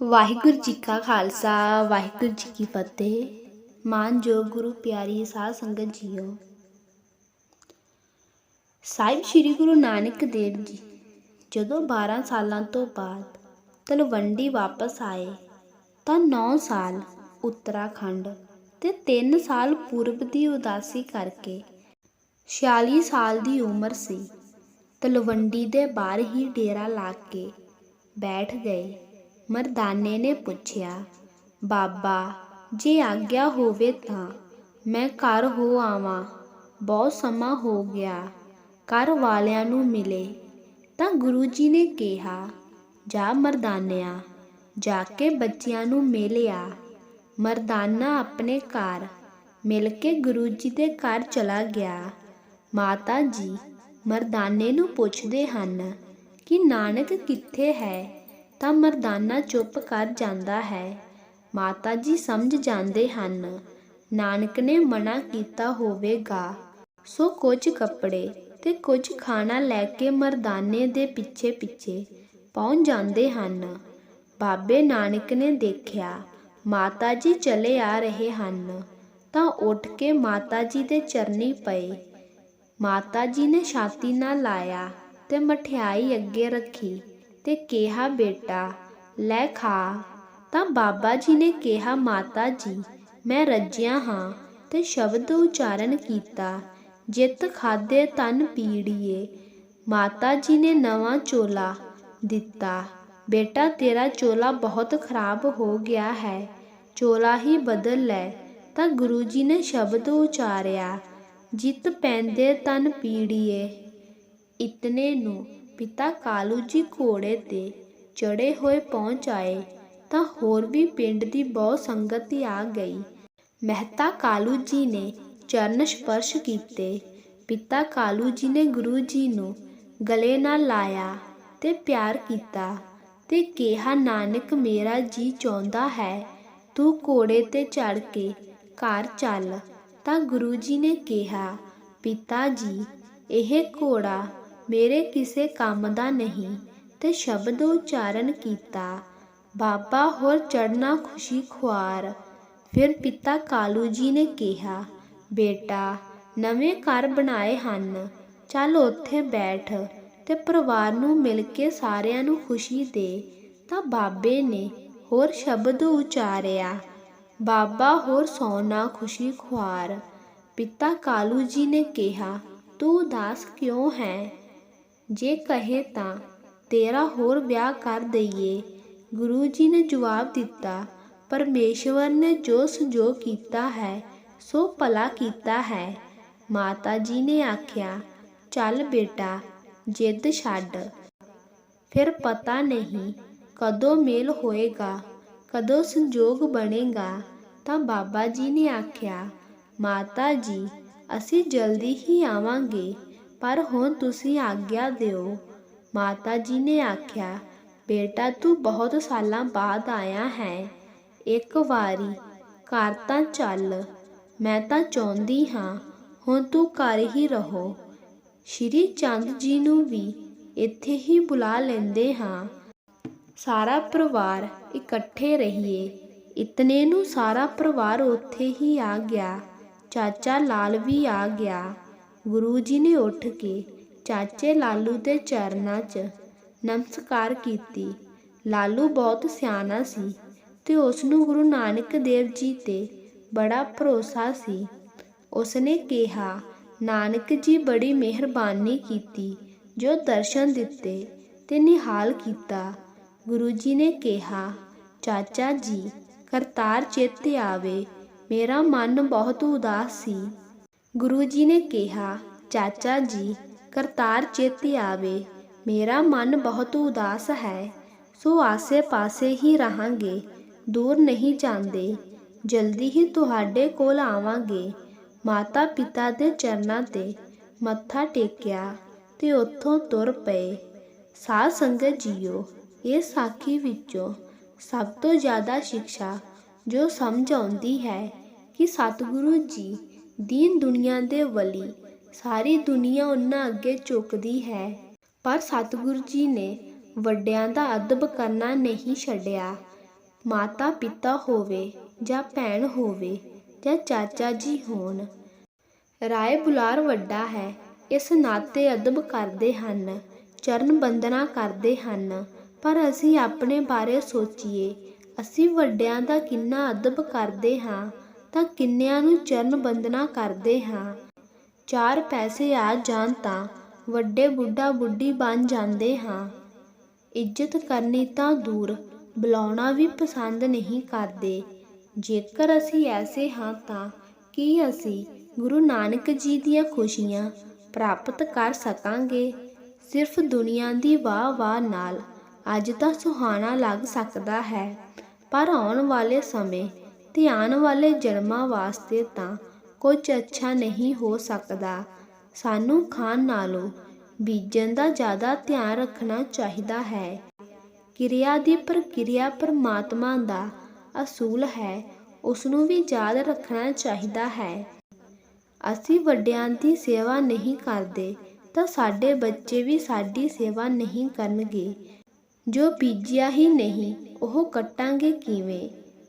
ਵਾਹਿਗੁਰੂ ਜੀ ਕਾ ਖਾਲਸਾ, ਵਾਹਿਗੁਰੂ ਜੀ ਕੀ ਫਤਿਹ। ਮਾਨਯੋਗ ਗੁਰੂ ਪਿਆਰੀ ਸਾਧ ਸੰਗਤ ਜੀਓ। ਸਾਹਿਬ ਸ੍ਰੀ ਗੁਰੂ ਨਾਨਕ ਦੇਵ ਜੀ, ਜਦੋਂ 12 ਸਾਲਾਂ ਤੋਂ ਬਾਅਦ ਤਲਵੰਡੀ ਵਾਪਸ ਆਏ, ਤਾਂ 9 ਸਾਲ ਉੱਤਰਾਖੰਡ ਤੇ 3 ਸਾਲ ਪੂਰਬ ਦੀ ਉਦਾਸੀ ਕਰਕੇ 46 ਸਾਲ ਦੀ ਉਮਰ ਸੀ, ਤਲਵੰਡੀ ਦੇ ਬਾਹਰ ਹੀ ਡੇਰਾ ਲਾ ਕੇ ਬੈਠ ਗਏ। ਮਰਦਾਨੇ ਨੇ ਪੁੱਛਿਆ, ਬਾਬਾ, ਜੇ ਆਗਿਆ ਹੋਵੇ ਤਾਂ ਮੈਂ ਘਰ ਹੋ ਆਵਾਂ। ਬਹੁਤ ਸਮਾਂ ਹੋ ਗਿਆ, ਘਰ ਵਾਲਿਆਂ ਨੂੰ ਮਿਲੇ ਤਾਂ ਗੁਰੂ ਜੀ ਨੇ ਕਿਹਾ, ਜਾ ਮਰਦਾਨਿਆ, ਜਾ ਕੇ ਬੱਚਿਆਂ ਨੂੰ ਮਿਲਿਆ। ਮਰਦਾਨਾ ਆਪਣੇ ਘਰ, ਮਿਲ ਕੇ ਗੁਰੂ ਜੀ ਦੇ ਘਰ ਚਲਾ ਗਿਆ। ਮਾਤਾ ਜੀ ਮਰਦਾਨੇ ਨੂੰ ਪੁੱਛਦੇ ਹਨ ਕਿ ਨਾਨਕ ਕਿੱਥੇ ਹੈ? ਤਾਂ ਮਰਦਾਨਾ ਚੁੱਪ ਕਰ ਜਾਂਦਾ ਹੈ। ਮਾਤਾ ਜੀ ਸਮਝ ਜਾਂਦੇ ਹਨ, ਨਾਨਕ ਨੇ ਮਨਾ ਕੀਤਾ ਹੋਵੇਗਾ। ਸੋ ਕੁਝ ਕੱਪੜੇ ਤੇ ਕੁਝ ਖਾਣਾ ਲੈ ਕੇ ਮਰਦਾਨੇ ਦੇ ਪਿੱਛੇ ਪਿੱਛੇ ਪਹੁੰਚ ਜਾਂਦੇ ਹਨ। ਬਾਬੇ ਨਾਨਕ ਨੇ ਦੇਖਿਆ, ਮਾਤਾ ਜੀ ਚਲੇ ਆ ਰਹੇ ਹਨ, ਤਾਂ ਉੱਠ ਕੇ ਮਾਤਾ ਜੀ ਦੇ ਚਰਨੀ ਪਏ। ਮਾਤਾ ਜੀ ਨੇ ਛਾਤੀ ਨਾਲ ਲਾਇਆ ਤੇ ਮਠਿਆਈ ਅੱਗੇ ਰੱਖੀ। ਤੇ ਕਿਹਾ, ਬੇਟਾ, ਲੈ ਖਾ। ਤਾਂ ਬਾਬਾ ਜੀ ਨੇ ਕਿਹਾ, ਮਾਤਾ ਜੀ, ਮੈਂ ਰੱਜਿਆ ਹਾਂ ਤੇ ਸ਼ਬਦ ਉਚਾਰਨ ਕੀਤਾ। ਜਿਤ ਖਾਦੇ ਤਨ ਪੀੜੀਏ। ਮਾਤਾ ਜੀ ਨੇ ਨਵਾਂ ਚੋਲਾ ਦਿੱਤਾ। ਬੇਟਾ, ਤੇਰਾ ਚੋਲਾ ਬਹੁਤ ਖਰਾਬ ਹੋ ਗਿਆ ਹੈ। ਚੋਲਾ ਹੀ ਬਦਲ ਲੈ। ਤਾਂ ਗੁਰੂ ਜੀ ਨੇ ਸ਼ਬਦ ਉਚਾਰਿਆ, ਜਿਤ ਪੈਂਦੇ ਤਨ ਪੀੜੀਏ। ਇਤਨੇ ਨੂੰ ਪਿਤਾ ਕਾਲੂ ਜੀ ਘੋੜੇ ਤੇ ਚੜੇ ਹੋਏ ਪਹੁੰਚ ਆਏ ਤਾਂ ਹੋਰ ਵੀ ਪਿੰਡ ਦੀ ਬਹੁਤ ਸੰਗਤੀ ਆ ਗਈ। ਮਹਿਤਾ ਕਾਲੂ ਜੀ ਨੇ ਚਰਨ ਸਪਰਸ਼ ਕੀਤੇ। ਪਿਤਾ ਕਾਲੂ ਜੀ ਨੇ ਗੁਰੂ ਜੀ ਨੂੰ ਗਲੇ ਨਾਲ ਲਾਇਆ ਤੇ ਪਿਆਰ ਕੀਤਾ ਤੇ ਕਿਹਾ, ਨਾਨਕ, ਮੇਰਾ ਜੀ ਚਾਹੁੰਦਾ ਹੈ, ਤੂੰ ਘੋੜੇ ਤੇ ਚੜ ਕੇ ਘਰ ਚੱਲ। ਤਾਂ ਗੁਰੂ ਜੀ ਨੇ ਕਿਹਾ, ਪਿਤਾ ਜੀ, ਇਹ ਘੋੜਾ ਮੇਰੇ ਕਿਸੇ ਕੰਮ ਦਾ ਨਹੀਂ, ਤੇ ਸ਼ਬਦ ਉਚਾਰਨ ਕੀਤਾ, ਬਾਬਾ, ਹੋਰ ਚੜਨਾ ਖੁਸ਼ੀ ਖੁਆਰ। ਫਿਰ ਪਿਤਾ ਕਾਲੂ ਜੀ ਨੇ ਕਿਹਾ, ਬੇਟਾ, ਨਵੇਂ ਘਰ ਬਣਾਏ ਹਨ, ਚੱਲ ਉੱਥੇ ਬੈਠ ਤੇ ਪਰਿਵਾਰ ਨੂੰ ਮਿਲ ਕੇ ਸਾਰਿਆਂ ਨੂੰ ਖੁਸ਼ੀ ਦੇ। ਤਾਂ ਬਾਬੇ ਨੇ ਹੋਰ ਸ਼ਬਦ ਉਚਾਰਿਆ, ਬਾਬਾ, ਹੋਰ ਸੋਨਾ ਖੁਸ਼ੀ ਖੁਆਰ। ਪਿਤਾ ਕਾਲੂ ਜੀ ਨੇ ਕਿਹਾ, ਤੂੰ ਉਦਾਸ ਕਿਉਂ ਹੈ? ਜੇ ਕਹੇ ਤਾਂ, ਤੇਰਾ ਹੋਰ ਵਿਆਹ ਕਰ ਦਈਏ। ਗੁਰੂ ਜੀ ਨੇ ਜਵਾਬ ਦਿੱਤਾ, ਪਰਮੇਸ਼ਵਰ ਨੇ ਜੋ ਸੰਜੋਗ ਕੀਤਾ ਹੈ, ਸੋ ਭਲਾ ਕੀਤਾ ਹੈ। ਮਾਤਾ ਜੀ ਨੇ ਆਖਿਆ, ਚੱਲ ਬੇਟਾ, ਜਿੱਦ ਛੱਡ। ਫਿਰ ਪਤਾ ਨਹੀਂ ਕਦੋਂ ਮੇਲ ਹੋਏਗਾ, ਕਦੋਂ ਸੰਜੋਗ ਬਣੇਗਾ, ਤਾਂ ਬਾਬਾ ਜੀ ਨੇ ਆਖਿਆ, ਮਾਤਾ ਜੀ, ਅਸੀਂ ਜਲਦੀ ਹੀ ਆਵਾਂਗੇ। ਪਰ ਹੁਣ ਤੁਸੀਂ ਆਗਿਆ ਦਿਓ। ਮਾਤਾ ਜੀ ਨੇ ਆਖਿਆ, ਬੇਟਾ, ਤੂੰ ਬਹੁਤ ਸਾਲਾਂ ਬਾਅਦ ਆਇਆ ਹੈ। ਇੱਕ ਵਾਰੀ ਘਰ ਤਾਂ ਚੱਲ, ਮੈਂ ਤਾਂ ਚਾਹੁੰਦੀ ਹਾਂ, ਹੁਣ ਤੂੰ ਘਰ ਹੀ ਰਹੋ ਸ਼੍ਰੀ ਚੰਦ ਜੀ ਨੂੰ ਵੀ ਇੱਥੇ ਹੀ ਬੁਲਾ ਲੈਂਦੇ ਹਾਂ। ਸਾਰਾ ਪਰਿਵਾਰ ਇਕੱਠੇ ਰਹੀਏ। ਇਤਨੇ ਨੂੰ ਸਾਰਾ ਪਰਿਵਾਰ ਉੱਥੇ ਹੀ ਆ ਗਿਆ। ਚਾਚਾ ਲਾਲ ਵੀ ਆ ਗਿਆ। ਗੁਰੂ ਜੀ ਨੇ ਉੱਠ ਕੇ ਚਾਚੇ ਲਾਲੂ ਦੇ ਚਰਨਾਂ 'ਚ ਨਮਸਕਾਰ ਕੀਤੀ। ਲਾਲੂ ਬਹੁਤ ਸਿਆਣਾ ਸੀ ਤੇ ਉਸ ਨੂੰ ਗੁਰੂ ਨਾਨਕ ਦੇਵ ਜੀ ਤੇ ਬੜਾ ਭਰੋਸਾ ਸੀ। ਉਸ ਨੇ ਕਿਹਾ, ਨਾਨਕ ਜੀ ਬੜੀ ਮਿਹਰਬਾਨੀ ਕੀਤੀ, ਜੋ ਦਰਸ਼ਨ ਦਿੱਤੇ ਤੇ ਨਿਹਾਲ ਕੀਤਾ। ਗੁਰੂ ਜੀ ਨੇ ਕਿਹਾ, ਚਾਚਾ ਜੀ, ਕਰਤਾਰ ਚੇਤੇ ਆਵੇ। ਮੇਰਾ ਮਨ ਬਹੁਤ ਉਦਾਸ ਸੀ। ਗੁਰੂ ਜੀ ਨੇ ਕਿਹਾ, ਚਾਚਾ ਜੀ, ਕਰਤਾਰ ਚੇਤੇ ਆਵੇ, ਮੇਰਾ ਮਨ ਬਹੁਤ ਉਦਾਸ ਹੈ, ਸੋ ਆਸੇ-ਪਾਸੇ ਹੀ ਰਹਾਂਗੇ, ਦੂਰ ਨਹੀਂ ਜਾਂਦੇ, ਜਲਦੀ ਹੀ ਤੁਹਾਡੇ ਕੋਲ ਆਵਾਂਗੇ। ਮਾਤਾ ਪਿਤਾ ਦੇ ਚਰਨਾਂ ਤੇ ਮੱਥਾ ਟੇਕਿਆ ਤੇ ਉੱਥੋਂ ਤੁਰ ਪਏ। ਸਾਧ ਸੰਗਤ ਜੀਓ, ਇਹ ਸਾਖੀ ਵਿੱਚੋਂ ਸਭ ਤੋਂ ਜ਼ਿਆਦਾ ਸਿੱਖਿਆ ਜੋ ਸਮਝ ਆਉਂਦੀ ਹੈ ਕਿ ਸਤਿਗੁਰੂ ਜੀ ਦੀਨ ਦੁਨੀਆ ਦੇ ਵਲੀ। ਸਾਰੀ ਦੁਨੀਆ ਉਹਨਾਂ ਅੱਗੇ ਝੁਕਦੀ ਹੈ। ਪਰ ਸਤਿਗੁਰੂ ਜੀ ਨੇ ਵੱਡਿਆਂ ਦਾ ਅਦਬ ਕਰਨਾ ਨਹੀਂ ਛੱਡਿਆ। ਮਾਤਾ ਪਿਤਾ ਹੋਵੇ ਜਾਂ ਭੈਣ ਹੋਵੇ ਜਾਂ ਚਾਚਾ ਜੀ ਹੋਣ, ਰਾਏ ਬੁਲਾਰ ਵੱਡਾ ਹੈ। ਇਸ ਨਾਤੇ ਅਦਬ ਕਰਦੇ ਹਨ, ਚਰਨ ਬੰਦਨਾ ਕਰਦੇ ਹਨ। ਪਰ ਅਸੀਂ ਆਪਣੇ ਬਾਰੇ ਸੋਚੀਏ, ਅਸੀਂ ਵੱਡਿਆਂ ਦਾ ਕਿੰਨਾ ਅਦਬ ਕਰਦੇ ਹਾਂ। ਤਾਂ ਕਿੰਨਿਆਂ ਨੂੰ ਚਰਨ ਬੰਦਨਾ ਕਰਦੇ ਹਾਂ। ਚਾਰ ਪੈਸੇ ਆ ਜਾਣ ਤਾਂ ਵੱਡੇ ਬੁੱਢਾ ਬੁੱਢੀ ਬਣ ਜਾਂਦੇ ਹਾਂ। ਇੱਜ਼ਤ ਕਰਨੀ ਤਾਂ ਦੂਰ, ਬੁਲਾਉਣਾ ਵੀ ਪਸੰਦ ਨਹੀਂ ਕਰਦੇ। ਜੇਕਰ ਅਸੀਂ ਐਸੇ ਹਾਂ ਤਾਂ ਕੀ ਅਸੀਂ ਗੁਰੂ ਨਾਨਕ ਜੀ ਦੀਆਂ ਖੁਸ਼ੀਆਂ ਪ੍ਰਾਪਤ ਕਰ ਸਕਾਂਗੇ? ਸਿਰਫ ਦੁਨੀਆ ਦੀ ਵਾਹ ਵਾਹ ਨਾਲ ਅੱਜ ਤਾਂ ਸੁਹਾਣਾ ਲੱਗ ਸਕਦਾ ਹੈ, ਪਰ ਆਉਣ ਵਾਲੇ ਸਮੇਂ ਤੇ ਆਉਣ ਵਾਲੇ ਜਨਮਾਂ ਵਾਸਤੇ ਤਾਂ ਕੁਝ ਅੱਛਾ ਨਹੀਂ ਹੋ ਸਕਦਾ। ਸਾਨੂੰ ਖਾਣ ਨਾਲੋਂ ਬੀਜਣ ਦਾ ਜ਼ਿਆਦਾ ਧਿਆਨ ਰੱਖਣਾ ਚਾਹੀਦਾ ਹੈ। ਕਿਰਿਆ ਦੀ ਪ੍ਰਕਿਰਿਆ ਪਰਮਾਤਮਾ ਦਾ ਅਸੂਲ ਹੈ। ਉਸ ਨੂੰ ਵੀ ਯਾਦ ਰੱਖਣਾ ਚਾਹੀਦਾ ਹੈ। ਅਸੀਂ ਵੱਡਿਆਂ ਦੀ ਸੇਵਾ ਨਹੀਂ ਕਰਦੇ ਤਾਂ ਸਾਡੇ ਬੱਚੇ ਵੀ ਸਾਡੀ ਸੇਵਾ ਨਹੀਂ ਕਰਨਗੇ। ਜੋ ਬੀਜਿਆ ਹੀ ਨਹੀਂ, ਉਹ ਕੱਟਾਂਗੇ ਕਿਵੇਂ?